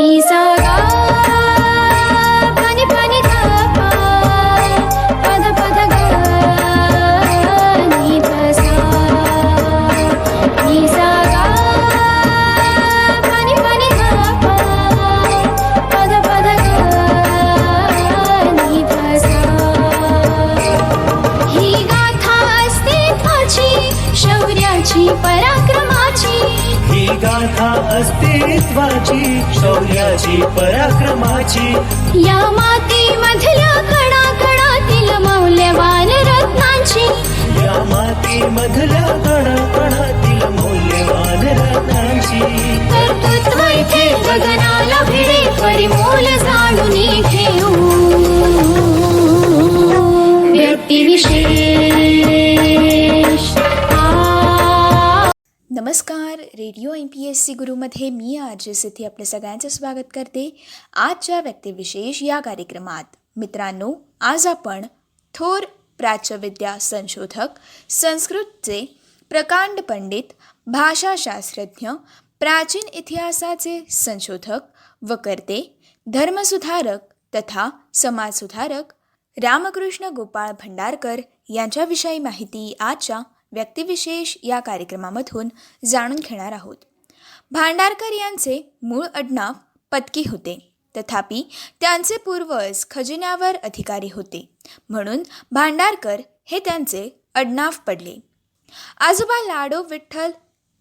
Nisa. शौर्याची पराक्रमाची. या मातीमधल्या कणा कणातील मौल्यवान रत्नांची. या माती मधल्या कणाकणातील मौल्यवान रत्नांची. कर्तृत्व इथे गगनाला भिडे परिमोल जाणून घेऊ. व्यक्तिविशेष नमस्कार. Radio M P S C गुरुमध्ये मी आरजे सिद्धी आपलं सगळ्यांचं स्वागत करते. आजच्या व्यक्तिविशेष या कार्यक्रमात मित्रांनो आज आपण थोर प्राच्यविद्या संशोधक संस्कृतचे प्रकांड पंडित भाषाशास्त्रज्ञ प्राचीन इतिहासाचे संशोधक व कर्ते धर्मसुधारक तथा समाजसुधारक रामकृष्ण गोपाळ भंडारकर यांच्याविषयी माहिती आजच्या व्यक्तिविशेष या कार्यक्रमामधून जाणून घेणार आहोत. भांडारकर यांचे मूळ अडनाव पत्की होते. तथापि त्यांचे पूर्वज खजिन्यावर अधिकारी होते. म्हणून भांडारकर हे त्यांचे अडनाव पडले. आजोबा लाडो विठ्ठल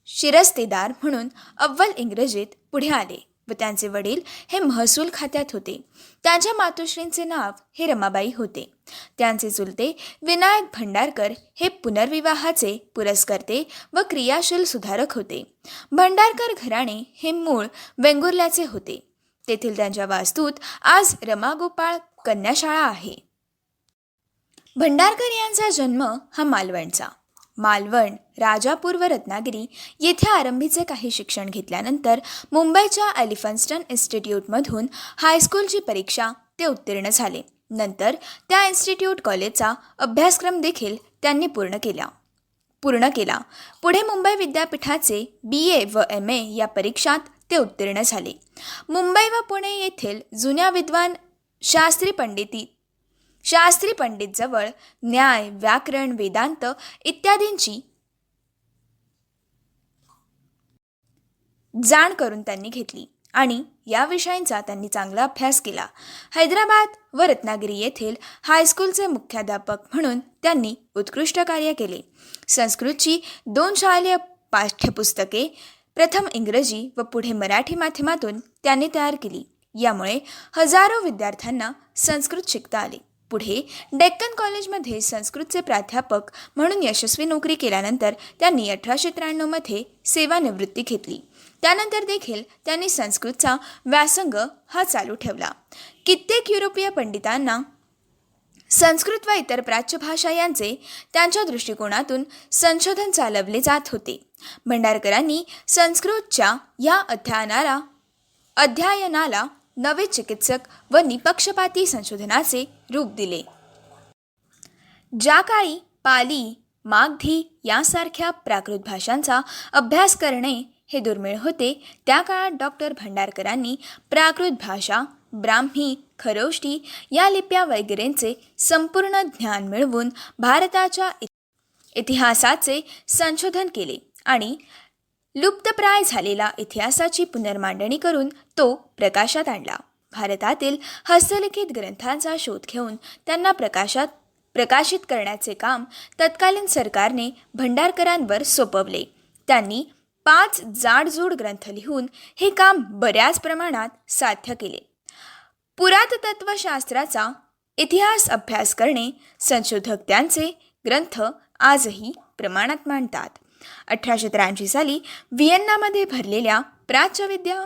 शिरस्तेदार म्हणून अव्वल इंग्रजीत पुढे आले. व त्यांचे वडील हे महसूल खात्यात होते. त्यांच्या मातोश्रींचे नाव हे रमाबाई होते. त्यांचे चुलते विनायक भंडारकर हे पुनर्विवाहाचे पुरस्कर्ते व क्रियाशील सुधारक होते. भंडारकर घराणे हे मूळ वेंगुर्ल्याचे होते. तेथील त्यांच्या वास्तूत आज रमागोपाळ कन्याशाळा आहे. भंडारकर यांचा जन्म हा मालवणचा. मालवण राजापूर व रत्नागिरी येथे आरंभीचे काही शिक्षण घेतल्यानंतर मुंबईच्या एलिफन्स्टन इन्स्टिट्यूटमधून हायस्कूलची परीक्षा ते उत्तीर्ण झाले. नंतर त्या इन्स्टिट्यूट कॉलेजचा अभ्यासक्रम देखील त्यांनी पूर्ण केला. पूर्ण केला. पुढे मुंबई विद्यापीठाचे बी ए व एम ए या परीक्षात ते उत्तीर्ण झाले. मुंबई व पुणे येथील जुन्या विद्वान शास्त्री पंडिती शास्त्री पंडितजवळ न्याय व्याकरण वेदांत इत्यादींची जाण करून त्यांनी घेतली आणि या विषयांचा त्यांनी चांगला अभ्यास केला. हैदराबाद व रत्नागिरी येथील हायस्कूलचे मुख्याध्यापक म्हणून त्यांनी उत्कृष्ट कार्य केले. संस्कृतची दोन शालेय पाठ्यपुस्तके प्रथम इंग्रजी व पुढे मराठी माध्यमातून त्यांनी तयार केली. यामुळे हजारो विद्यार्थ्यांना संस्कृत शिकता आले. पुढे डेक्कन कॉलेजमध्ये संस्कृतचे प्राध्यापक म्हणून यशस्वी नोकरी केल्यानंतर त्यांनी अठराशे त्र्याण्णवमध्ये सेवानिवृत्ती घेतली. त्यानंतर देखील त्यांनी संस्कृतचा व्यासंग हा चालू ठेवला. कित्येक युरोपीय पंडितांना संस्कृत व इतर प्राच्य भाषा यांचे त्यांच्या दृष्टिकोनातून संशोधन चालवले जात होते. भंडारकरांनी संस्कृतच्या या अध्ययनाला अध्ययनाला नवे चिकित्सक व निपक्षपाती संशोधनाचे रूप दिले. ज्या काळी पाली मागधी यासारख्या प्राकृत भाषांचा अभ्यास करणे हे दुर्मिळ होते त्या काळात डॉक्टर भंडारकरांनी प्राकृत भाषा ब्राह्मी खरोष्टी या लिप्या वगैरेंचे संपूर्ण ज्ञान मिळवून भारताच्या इतिहासाचे संशोधन केले आणि लुप्तप्राय झालेला इतिहासाची पुनर्मांडणी करून तो प्रकाशात आणला. भारतातील हस्तलिखित ग्रंथांचा शोध घेऊन त्यांना प्रकाशात प्रकाशित करण्याचे काम तत्कालीन सरकारने भंडारकरांवर सोपवले. त्यांनी पाच जाडजूड ग्रंथ लिहून हे काम बऱ्याच प्रमाणात साध्य केले. पुरातत्वशास्त्राचा इतिहास अभ्यास करणे संशोधक त्यांचे ग्रंथ आजही प्रमाणात मांडतात. अठराशे त्र्याऐंशी साली व्हिएन्नामध्ये भरलेल्या प्राच्यविद्या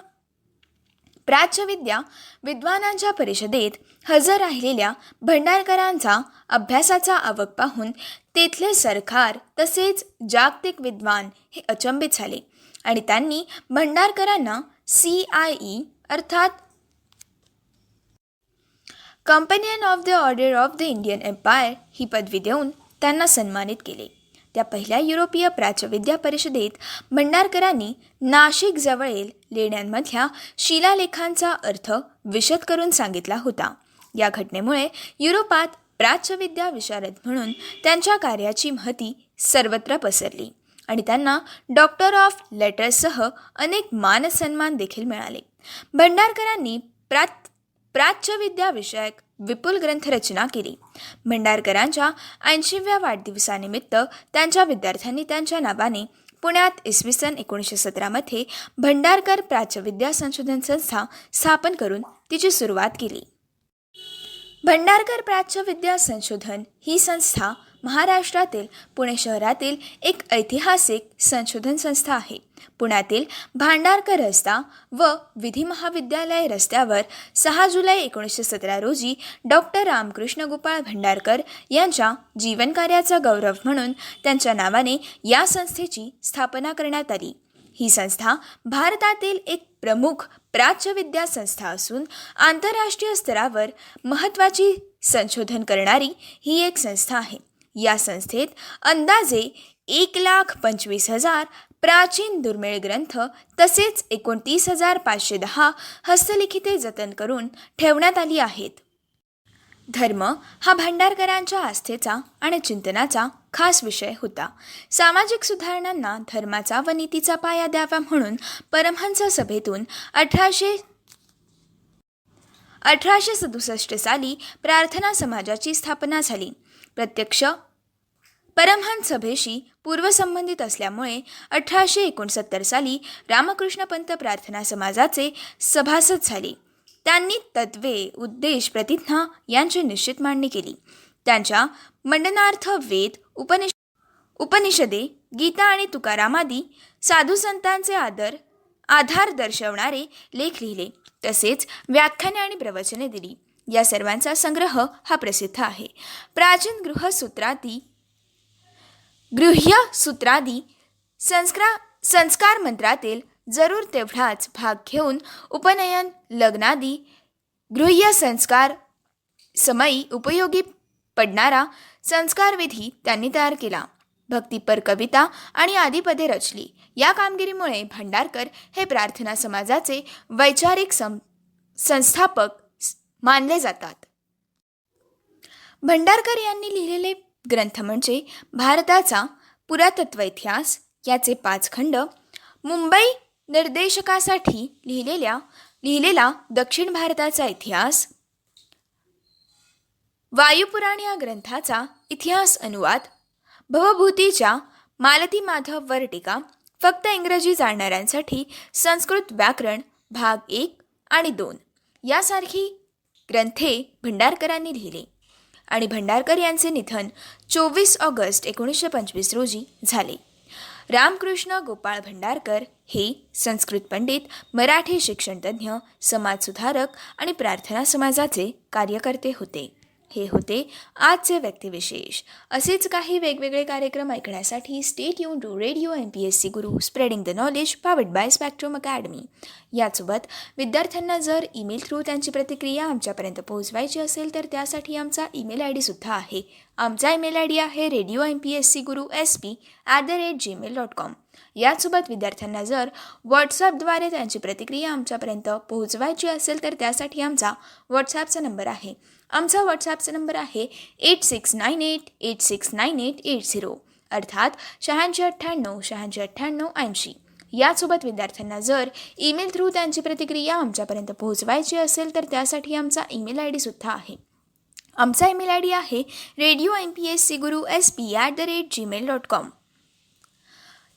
प्राच्यविद्या विद्वानांच्या परिषदेत हजर राहिलेल्या भंडारकरांचा अभ्यासाचा आवक पाहून तेथले सरकार तसेच जागतिक विद्वान हे अचंबित झाले आणि त्यांनी भंडारकरांना सी आय ई अर्थात companion of the order of the Indian empire ही पदवी देऊन त्यांना सन्मानित केले. त्या पहिल्या युरोपीय प्राच्यविद्या परिषदेत भंडारकरांनी नाशिक जवळील लेण्यांमधल्या शिलालेखांचा अर्थ विशद करून सांगितला होता. या घटनेमुळे युरोपात प्राच्यविद्या विशारद म्हणून त्यांच्या कार्याची महती सर्वत्र पसरली आणि त्यांना डॉक्टर ऑफ लेटर्ससह अनेक मानसन्मान देखील मिळाले. भंडारकरांनी प्रात प्राच्यविद्या विषयक विपुल ग्रंथरचना केली. भंडारकरांच्या ऐंशीव्या वाढदिवसानिमित्त त्यांच्या विद्यार्थ्यांनी त्यांच्या नावाने पुण्यात इसवी सन एकोणीसशे सतरामध्ये भंडारकर प्राच्यविद्या संशोधन संस्था स्थापन करून तिची सुरुवात केली. भंडारकर प्राच्यविद्या संशोधन ही संस्था महाराष्ट्रातील पुणे शहरातील एक ऐतिहासिक संशोधन संस्था आहे. पुण्यातील भांडारकर रस्ता व विधी महाविद्यालय रस्त्यावर सहा जुलै एकोणीसशे सतरा रोजी डॉक्टर रामकृष्ण गोपाळ भंडारकर यांच्या जीवनकार्याचा गौरव म्हणून त्यांच्या नावाने या संस्थेची स्थापना करण्यात आली. ही संस्था भारतातील एक प्रमुख प्राच्यविद्या संस्था असून आंतरराष्ट्रीय स्तरावर महत्त्वाची संशोधन करणारी ही एक संस्था आहे. या संस्थेत अंदाजे एक लाख पंचवीस हजार प्राचीन दुर्मिळ ग्रंथ तसेच एकोणतीस हजार पाचशे दहा हस्तलिखिते जतन करून ठेवण्यात आली आहेत. धर्म हा भांडारकरांच्या आस्थेचा आणि चिंतनाचा खास विषय होता. सामाजिक सुधारणांना धर्माचा व नीतीचा पाया द्यावा म्हणून परमहंस सभेतून अठराशे अठराशे सदुसष्ट साली प्रार्थना समाजाची स्थापना झाली. प्रत्यक्ष परमहंस सभेशी पूर्वसंबंधित असल्यामुळे अठराशे एकोणसत्तर साली रामकृष्ण पंत प्रार्थना समाजाचे सभासद झाले. त्यांनी तत्वे उद्देश प्रतिज्ञा यांची निश्चित मांडणी केली. त्यांच्या मंडनार्थ वेद उपनिष उपनिषदे गीता आणि तुकारामादी साधू संतांचे आदर आधार दर्शवणारे लेख लिहिले. तसेच व्याख्याने आणि प्रवचने दिली. या सर्वांचा संग्रह हा प्रसिद्ध आहे. प्राचीन गृहसूत्रादी गृह्य सूत्रादी संस्कार संस्कार मंत्रातील जरूर तेवढाच भाग घेऊन उपनयन लग्नादी गृह्य संस्कार समयी उपयोगी पडणारा संस्कारविधी त्यांनी तयार केला. भक्तिपर कविता आणि आदिपदे रचली. या कामगिरीमुळे भंडारकर हे प्रार्थना समाजाचे वैचारिक सं संस्थापक मानले जातात. भंडारकर यांनी लिहिलेले ग्रंथ म्हणजे भारताचा पुरातत्व इतिहास याचे पाच खंड मुंबई निर्देशकासाठी लिहिलेल्या लिहिलेला दक्षिण भारताचा इतिहास वायुपुराण या ग्रंथाचा इतिहास अनुवाद भवभूतीच्या मालती माधव वर टीका फक्त इंग्रजी जाणणाऱ्यांसाठी संस्कृत व्याकरण भाग एक आणि दोन यासारखी ग्रंथे भंडारकरांनी लिहिले. आणि भंडारकर यांचे निधन चोवीस ऑगस्ट एकोणीसशे पंचवीस रोजी झाले. रामकृष्ण गोपाळ भंडारकर हे संस्कृत पंडित मराठी शिक्षणतज्ज्ञ समाजसुधारक आणि प्रार्थना समाजाचे कार्यकर्ते होते. हे होते आजचे व्यक्तिविशेष. असेच काही वेगवेगळे कार्यक्रम ऐकण्यासाठी stay युन to radio M P S C Guru spreading the knowledge powered by spectrum academy यासोबत विद्यार्थ्यांना जर ईमेल थ्रू त्यांची प्रतिक्रिया आमच्यापर्यंत पोहोचवायची असेल तर त्यासाठी आमचा ईमेल आय डीसुद्धा आहे. आमचा ईमेल आय डी आहे radio M P S C Guru S P at the rate Gmail dot com यासोबत विद्यार्थ्यांना जर व्हॉट्सअपद्वारे त्यांची प्रतिक्रिया आमच्यापर्यंत पोहोचवायची असेल तर त्यासाठी आमचा व्हॉट्सॲपचा नंबर आहे. आमचा व्हॉट्सॲपचा नंबर आहे eight six nine eight eight six nine eight eight zero अर्थात शहाऐंशी अठ्ठ्याण्णव शहाऐंशी अठ्ठ्याण्णव ऐंशी. यासोबत विद्यार्थ्यांना जर ईमेल थ्रू त्यांची प्रतिक्रिया आमच्यापर्यंत पोहोचवायची असेल तर त्यासाठी आमचा ईमेल आय डीसुद्धा आहे. आमचा ईमेल आय डी आहे radio M P S C Guru S P at the rate Gmail dot com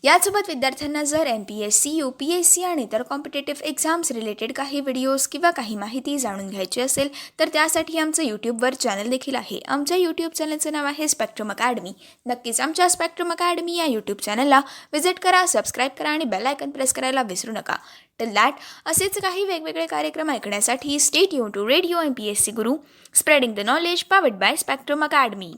यासोबत विद्यार्थ्यांना जर M P S C U P S C आणि इतर कॉम्पिटेटिव्ह एक्झाम्स रिलेटेड काही व्हिडिओज किंवा काही माहिती जाणून घ्यायची असेल तर त्यासाठी आमचं यूट्यूबवर चॅनल देखील आहे. आमच्या यूट्यूब चॅनलचं नाव आहे स्पेक्ट्रम अकॅडमी नक्कीच आमच्या स्पेक्ट्रम अकॅडमी या यूट्यूब चॅनलला व्हिजिट करा सबस्क्राईब करा आणि बेल आयकन प्रेस करायला विसरू नका. टिल दॅट असेच काही वेगवेगळे कार्यक्रम ऐकण्यासाठी state you to radio M P S C Guru spreading the knowledge powered by Spectrum Academy